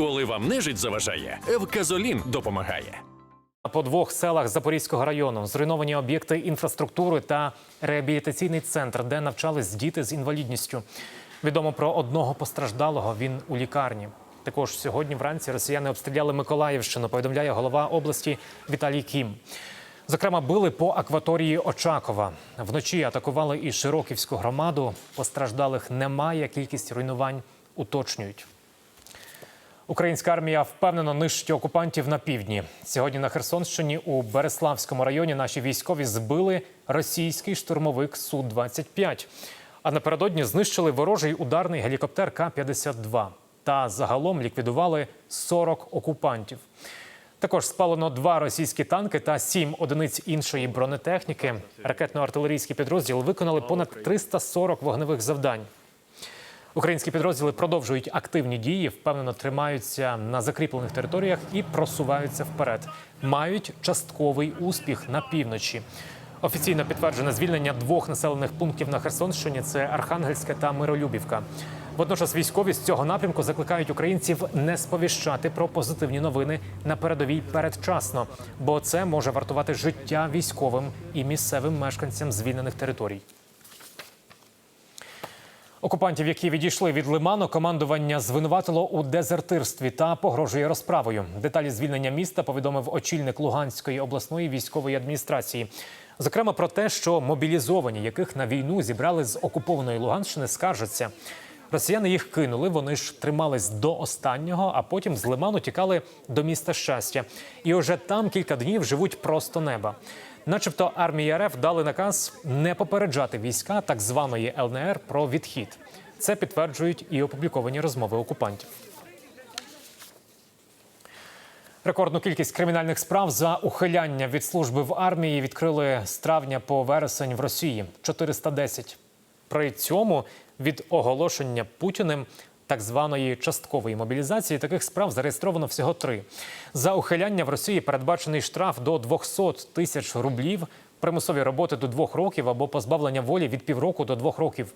Коли вам нежить заважає, Евказолін допомагає. По двох селах Запорізького району зруйновані об'єкти інфраструктури та реабілітаційний центр, де навчались діти з інвалідністю. Відомо про одного постраждалого. Він у лікарні. Також сьогодні вранці росіяни обстріляли Миколаївщину. Повідомляє голова області Віталій Кім. Зокрема, били по акваторії Очакова. Вночі атакували і Широківську громаду. Постраждалих немає. Кількість руйнувань уточнюють. Українська армія впевнено нищить окупантів на півдні. Сьогодні на Херсонщині у Береславському районі наші військові збили російський штурмовик су 25 А напередодні знищили ворожий ударний гелікоптер К-52 та загалом ліквідували 40 окупантів. Також спалено два російські танки та сім одиниць іншої бронетехніки. Ракетно-артилерійський підрозділ виконали понад 340 вогневих завдань. Українські підрозділи продовжують активні дії, впевнено тримаються на закріплених територіях і просуваються вперед. Мають частковий успіх на півночі. Офіційно підтверджене звільнення двох населених пунктів на Херсонщині це Архангельське та Миролюбівка. Водночас військові з цього напрямку закликають українців не сповіщати про позитивні новини на передовій передчасно, бо це може вартувати життя військовим і місцевим мешканцям звільнених територій. Окупантів, які відійшли від лиману, командування звинуватило у дезертирстві та погрожує розправою. Деталі звільнення міста повідомив очільник Луганської обласної військової адміністрації. Зокрема, про те, що мобілізовані, яких на війну зібрали з окупованої Луганщини, скаржаться. Росіяни їх кинули, вони ж тримались до останнього, а потім з лиману тікали до міста щастя. І уже там кілька днів живуть просто неба. Начебто армії РФ дали наказ не попереджати війська так званої ЛНР про відхід. Це підтверджують і опубліковані розмови окупантів. Рекордну кількість кримінальних справ за ухиляння від служби в армії відкрили з травня по вересень в Росії 410. При цьому від оголошення Путіним так званої часткової мобілізації таких справ зареєстровано всього три. За ухиляння в Росії передбачений штраф до 200 тисяч рублів, примусові роботи до двох років або позбавлення волі від півроку до двох років.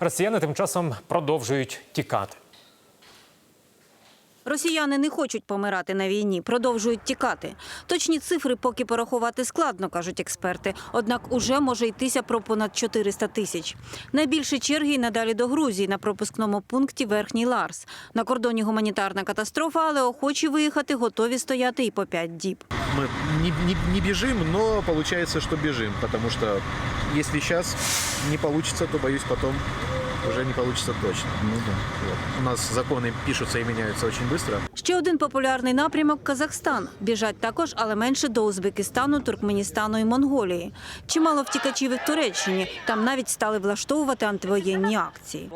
Росіяни тим часом продовжують тікати. Росіяни не хочуть помирати на війні, продовжують тікати. Точні цифри поки порахувати складно, кажуть експерти. Однак уже може йтися про понад 400 тисяч. Найбільші черги й надалі до Грузії на пропускному пункті Верхній Ларс. На кордоні гуманітарна катастрофа, але охочі виїхати готові стояти і по 5 діб. мы не, не- не бежим, но получается, что бежим, потому что если сейчас не получится, то боюсь потом уже не получится точно. Ну да. У нас законы пишутся и меняются очень быстро. Ще один популярний напрямок Казахстан. Біжать також, але менше до Узбекистану, Туркменістану і Монголії. Чимало втікачів і в Туреччині. Там навіть стали влаштовувати антивоєнні акції.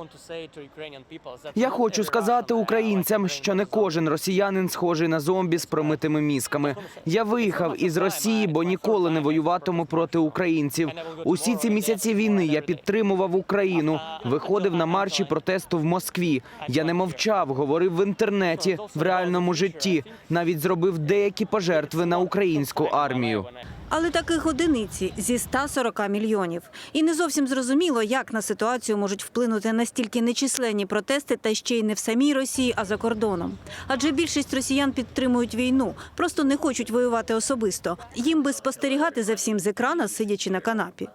Я хочу сказати українцям, що не кожен росіянин схожий на зомбі з промитими мізками. Я виїхав із Росії, бо ніколи не воюватиму проти українців. Усі ці місяці війни я підтримував Україну, виходив на марші протесту в Москві. Я не мовчав, говорив в інтернеті, в реальному житті. Навіть зробив деякі пожертви на українську армію. Але таких одиниці зі 140 мільйонів. І не зовсім зрозуміло, як на ситуацію можуть вплинути настільки нечисленні протести, та ще й не в самій Росії, а за кордоном. Адже більшість росіян підтримують війну, просто не хочуть воювати особисто. Їм би спостерігати за всім з екрана, сидячи на канапі.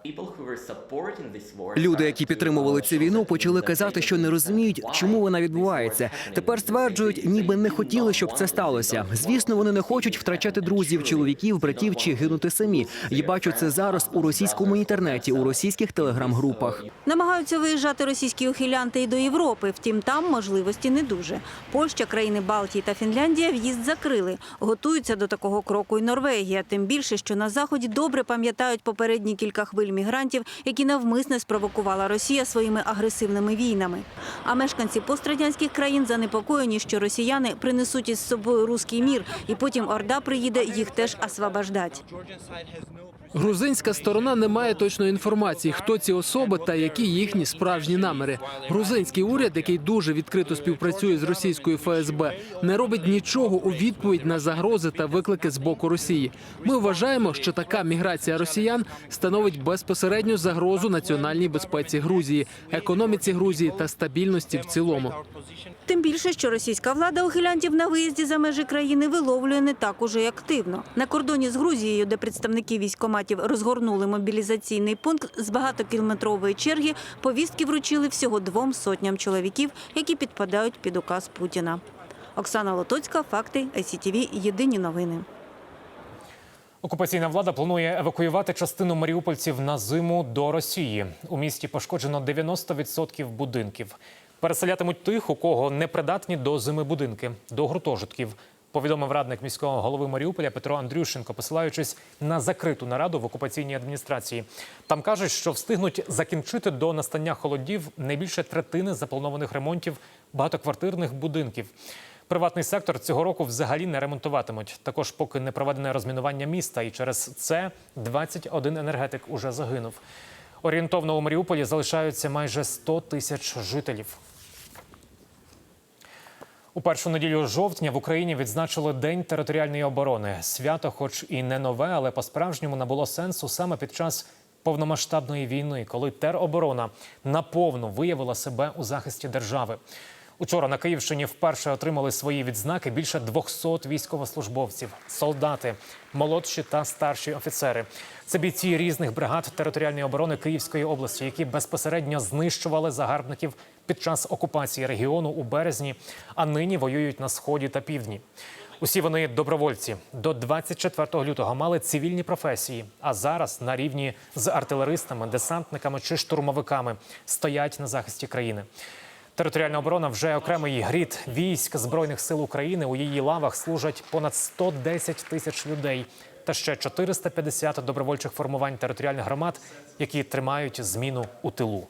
Люди, які підтримували цю війну, почали казати, що не розуміють, чому вона відбувається. Тепер стверджують, ніби не хотіли, щоб це сталося. Звісно, вони не хочуть втрачати друзів, чоловіків, братів чи гинути самі. Я бачу це зараз у російському інтернеті, у російських телеграм-групах. Намагаються виїжджати російські ухилянти і до Європи, втім там можливості не дуже. Польща, країни Балтії та Фінляндія в'їзд закрили. Готуються до такого кроку і Норвегія. Тим більше, що на заході добре пам'ятають попередні кілька хвиль мігрантів, які навмисне спровокувала Росія своїми агресивними війнами. А мешканці пострадянських країн занепокоєні, що росіяни принесуть із собою руський мір, і потім орда приїде їх теж освобождать. Side has no Грузинська сторона не має точної інформації, хто ці особи та які їхні справжні наміри. Грузинський уряд, який дуже відкрито співпрацює з російською ФСБ, не робить нічого у відповідь на загрози та виклики з боку Росії. Ми вважаємо, що така міграція росіян становить безпосередню загрозу національній безпеці Грузії, економіці Грузії та стабільності в цілому. Тим більше, що російська влада ухилянтів на виїзді за межі країни виловлює не так уже й активно. На кордоні з Грузією, де представники військоматів розгорнули мобілізаційний пункт з багатокілометрової черги, повістки вручили всього двом сотням чоловіків, які підпадають під указ Путіна. Оксана Лотоцька, факти ICTV, Єдині новини. Окупаційна влада планує евакуювати частину маріупольців на зиму до Росії. У місті пошкоджено 90% будинків. Переселятимуть тих, у кого непридатні до зими будинки, до гуртожитків. Повідомив радник міського голови Маріуполя Петро Андрющенко, посилаючись на закриту нараду в окупаційній адміністрації. Там кажуть, що встигнуть закінчити до настання холодів не більше третини запланованих ремонтів багатоквартирних будинків. Приватний сектор цього року взагалі не ремонтуватимуть. Також поки не проведене розмінування міста, і через це 21 енергетик уже загинув. Орієнтовно у Маріуполі залишаються майже 100 тисяч жителів. У першу неділю жовтня в Україні відзначили День територіальної оборони. Свято, хоч і не нове, але по-справжньому набуло сенсу саме під час повномасштабної війни, коли тероборона наповну виявила себе у захисті держави. Учора на Київщині вперше отримали свої відзнаки більше 200 військовослужбовців, солдати, молодші та старші офіцери. Це бійці різних бригад територіальної оборони Київської області, які безпосередньо знищували загарбників під час окупації регіону у березні, а нині воюють на сході та півдні. Усі вони добровольці до 24 лютого мали цивільні професії, а зараз на рівні з артилеристами, десантниками чи штурмовиками стоять на захисті країни. Територіальна оборона вже окремий грід військ збройних сил України. У її лавах служать понад 110 тисяч людей та ще 450 добровольчих формувань територіальних громад, які тримають зміну у тилу.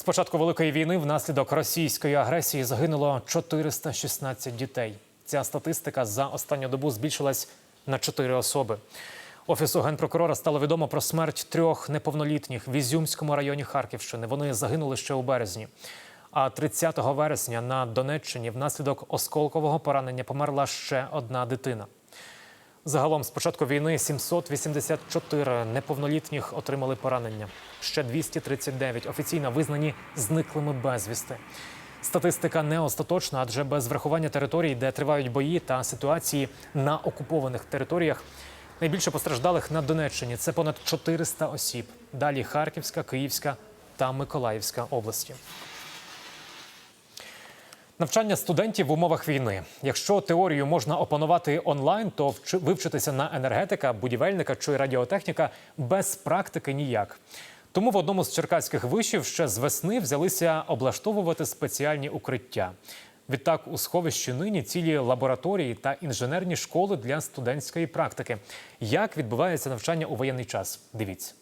З початку великої війни внаслідок російської агресії загинуло 416 дітей. Ця статистика за останню добу збільшилась на 4 особи. Офісу генпрокурора стало відомо про смерть трьох неповнолітніх в Ізюмському районі Харківщини. Вони загинули ще у березні. А 30 вересня на Донеччині внаслідок осколкового поранення померла ще одна дитина. Загалом з початку війни 784 неповнолітніх отримали поранення. Ще 239 офіційно визнані зниклими безвісти. Статистика не остаточна, адже без врахування територій, де тривають бої та ситуації на окупованих територіях, найбільше постраждалих на Донеччині це понад 400 осіб. Далі Харківська, Київська та Миколаївська області. Навчання студентів в умовах війни. Якщо теорію можна опанувати онлайн, то вчи- вивчитися на енергетика, будівельника чи радіотехніка без практики ніяк. Тому в одному з черкаських вишів ще з весни взялися облаштовувати спеціальні укриття. Відтак у сховищі нині цілі лабораторії та інженерні школи для студентської практики. Як відбувається навчання у воєнний час? Дивіться.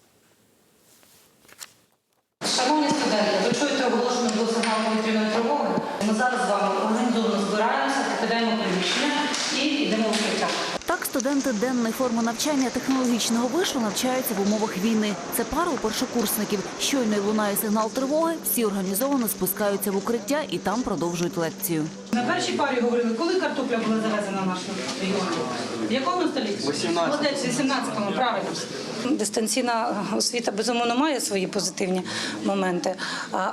Шановні студенти, ви чуєте оголошення про сигнал повітряної тривоги? Ми зараз з вами організовано збираємося, покидаємо приміщення і йдемо в укриття. Так, студенти денної форми навчання технологічного вишу навчаються в умовах війни. Це пара у першокурсників. Щойно лунає сигнал тривоги, всі організовано спускаються в укриття і там продовжують лекцію. На першій парі говорили, коли картопля була завезена в наш регіон? В якому столітті? 18. Молодець, 18-му, правильно. Дистанційна освіта, безумовно, має свої позитивні моменти.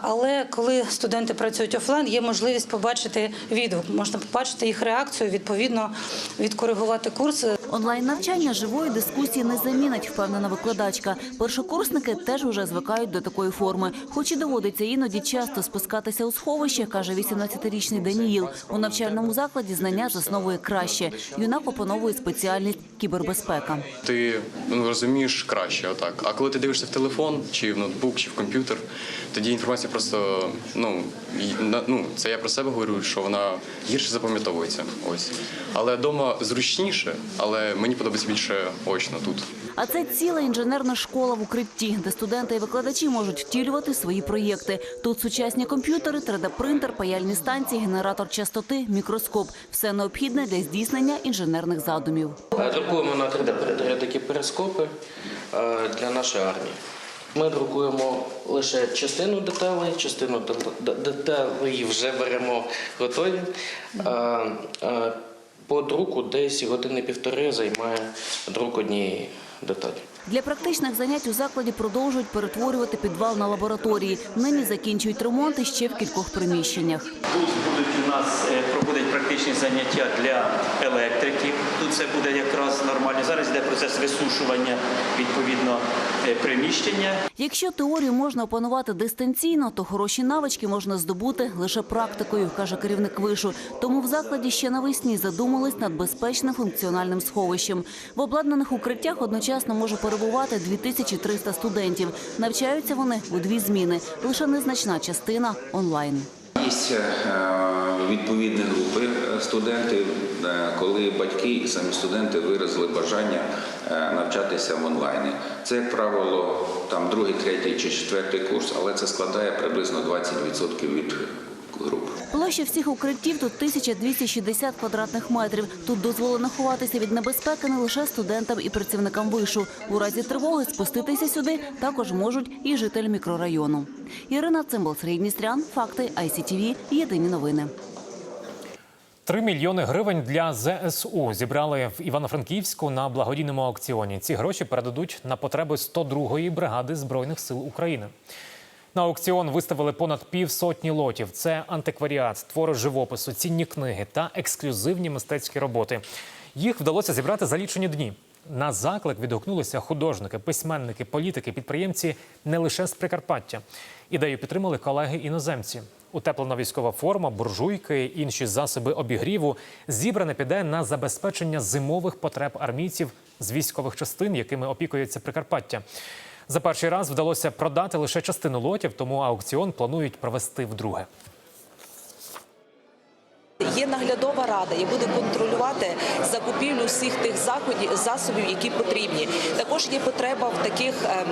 Але коли студенти працюють офлайн, є можливість побачити відгук, можна побачити їх реакцію, відповідно відкоригувати курс. Онлайн навчання живої дискусії не замінить, впевнена викладачка. Першокурсники теж уже звикають до такої форми. Хоч і доводиться іноді часто спускатися у сховище, каже 18-річний Даніїл. У навчальному закладі знання засновує краще. Юнак опановує спеціальність кібербезпека. Ти ну, розумієш краще, отак. А коли ти дивишся в телефон, чи в ноутбук, чи в комп'ютер, тоді інформація просто ну, ну це я про себе говорю, що вона гірше запам'ятовується. Ось. Але вдома зручніше, але мені подобається більше очно тут. А це ціла інженерна школа в укритті, де студенти і викладачі можуть втілювати свої проєкти. Тут сучасні комп'ютери, 3D-принтер, паяльні станції, генератор частоти, мікроскоп – все необхідне для здійснення інженерних задумів. Друкуємо на 3D-принтері такі перископи е, для нашої армії. Ми друкуємо лише частину деталей, частину дет- деталей вже беремо готові. Е, е, По друку десь години-півтори займає друк однієї деталі. Для практичних занять у закладі продовжують перетворювати підвал на лабораторії. Нині закінчують ремонт іще в кількох приміщеннях. Тут будуть у нас е, проходять практичні заняття для електриків. Тут це буде якраз нормально. Зараз йде процес висушування відповідно е, приміщення. Якщо теорію можна опанувати дистанційно, то хороші навички можна здобути лише практикою, каже керівник вишу. Тому в закладі ще навесні задумались над безпечним функціональним сховищем. В обладнаних укриттях одночасно може перебувати 2300 студентів. Навчаються вони у дві зміни. Лише незначна частина онлайн. Є е, відповідні групи е, студентів, е, коли батьки і самі студенти виразили бажання навчатися в онлайні. Це, як правило, там другий, третій чи четвертий курс, але це складає приблизно 20% від груп. Площа всіх укриттів тут 1260 квадратних метрів. Тут дозволено ховатися від небезпеки не лише студентам і працівникам вишу. У разі тривоги спуститися сюди також можуть і жителі мікрорайону. Ірина Цимбал, Сергій Дністрян, Факти, ICTV, Єдині новини. Три мільйони гривень для ЗСУ зібрали в Івано-Франківську на благодійному аукціоні. Ці гроші передадуть на потреби 102-ї бригади збройних сил України. На аукціон виставили понад півсотні лотів. Це антикваріат, твори живопису, цінні книги та ексклюзивні мистецькі роботи. Їх вдалося зібрати за лічені дні. На заклик відгукнулися художники, письменники, політики, підприємці не лише з Прикарпаття. Ідею підтримали колеги іноземці. Утеплена військова форма, буржуйки, інші засоби обігріву зібране піде на забезпечення зимових потреб армійців з військових частин, якими опікується Прикарпаття. За перший раз вдалося продати лише частину лотів, тому аукціон планують провести вдруге. Є наглядова рада, і буде контролювати закупівлю всіх тих заходів засобів, які потрібні. Також є потреба в таких ем,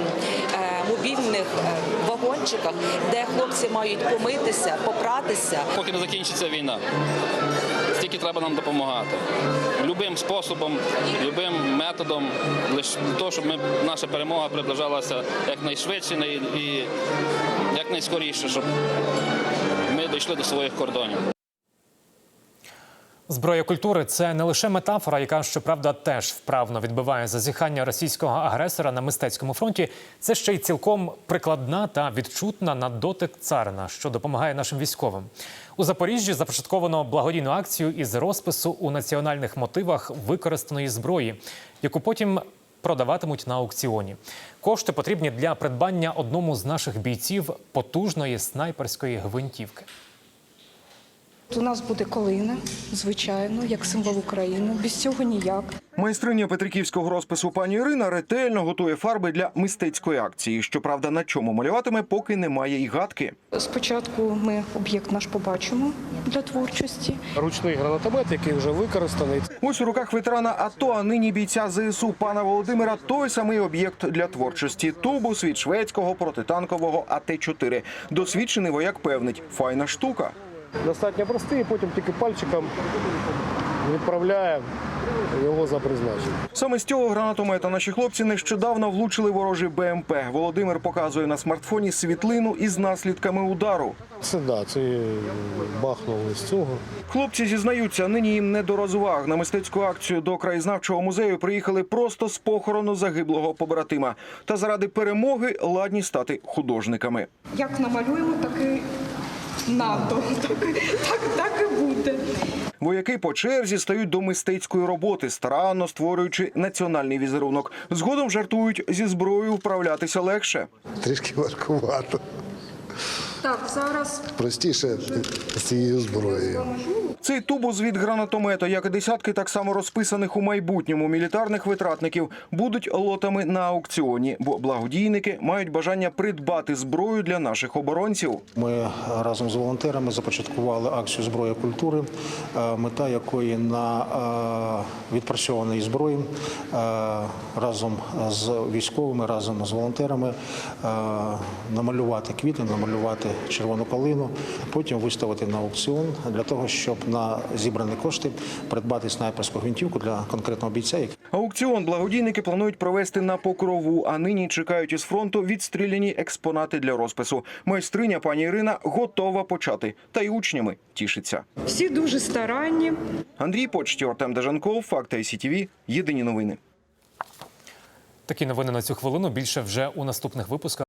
е, мобільних е, вагончиках, де хлопці мають помитися, попратися. Поки не закінчиться війна, стільки треба нам допомагати. Любим способом, любим методом, лише для того, щоб ми, наша перемога приближалася якнайшвидше і якнайскоріше, щоб ми дійшли до своїх кордонів. Зброя культури це не лише метафора, яка щоправда теж вправно відбиває зазіхання російського агресора на мистецькому фронті. Це ще й цілком прикладна та відчутна на дотик царина, що допомагає нашим військовим. У Запоріжжі започатковано благодійну акцію із розпису у національних мотивах використаної зброї, яку потім продаватимуть на аукціоні. Кошти потрібні для придбання одному з наших бійців потужної снайперської гвинтівки. У нас буде колина, звичайно, як символ України. Без цього ніяк. Майстриня петриківського розпису пані Ірина ретельно готує фарби для мистецької акції. Щоправда, на чому малюватиме, поки немає й гадки. Спочатку ми об'єкт наш побачимо для творчості. Ручний гранатомет, який вже використаний. Ось у руках ветерана АТО, а нині бійця ЗСУ пана Володимира, той самий об'єкт для творчості. Тубус від шведського протитанкового АТ-4. Досвідчений вояк певнить, файна штука. Достатньо простий, потім тільки пальчиком відправляємо його за призначенням. Саме з цього гранатомета наші хлопці нещодавно влучили ворожий БМП. Володимир показує на смартфоні світлину із наслідками удару. Це да, це бахнули з цього. Хлопці зізнаються, нині їм не до розваг. На мистецьку акцію до краєзнавчого музею приїхали просто з похорону загиблого побратима. Та заради перемоги ладні стати художниками. Як намалюємо, так і надо. Так, так, так і буде. Вояки по черзі стають до мистецької роботи, старанно створюючи національний візерунок. Згодом жартують зі зброєю вправлятися легше. Трішки важкувато. Так, зараз Простіше з цією зброєю. Цей тубус від гранатомета, як і десятки так само розписаних у майбутньому мілітарних витратників, будуть лотами на аукціоні, бо благодійники мають бажання придбати зброю для наших оборонців. Ми разом з волонтерами започаткували акцію зброя культури, е, мета якої на е, відпрацьованій зброї е, разом з військовими, разом з волонтерами намалювати квіти, намалювати червону калину, потім виставити на аукціон для того, щоб на зібрані кошти придбати снайперську гвинтівку для конкретного бійця. Аукціон благодійники планують провести на покрову, а нині чекають із фронту відстріляні експонати для розпису. Майстриня пані Ірина готова почати, та й учнями тішиться. Всі дуже старанні. Андрій Почтів, Артем Дежанков, Факти ICTV, Єдині новини. Такі новини на цю хвилину. Більше вже у наступних випусках.